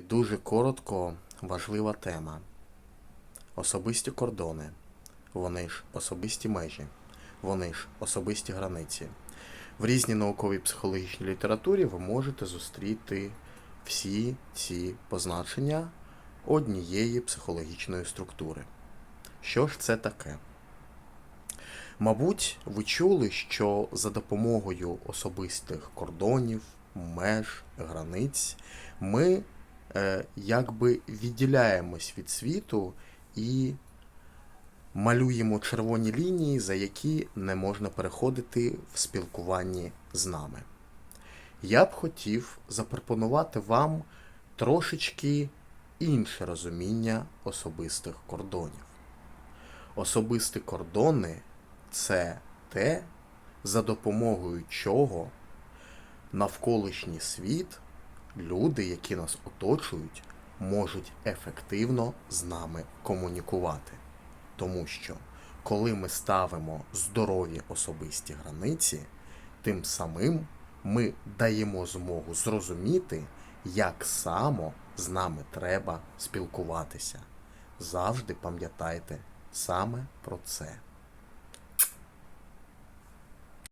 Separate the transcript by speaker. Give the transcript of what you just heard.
Speaker 1: Дуже коротко важлива тема. Особисті кордони. Вони ж особисті межі, вони ж особисті границі. В різній науковій психологічній літературі ви можете зустріти всі ці позначення однієї психологічної структури. Що ж це таке? Мабуть, ви чули, що за допомогою особистих кордонів, меж, границь ми якби відділяємось від світу і малюємо червоні лінії, за які не можна переходити в спілкуванні з нами. Я б хотів запропонувати вам трошечки інше розуміння особистих кордонів. Особисті кордони це те, за допомогою чого навколишній світ, люди, які нас оточують, можуть ефективно з нами комунікувати. Тому що коли ми ставимо здорові особисті границі, тим самим ми даємо змогу зрозуміти, як само з нами треба спілкуватися. Завжди пам'ятайте саме про це.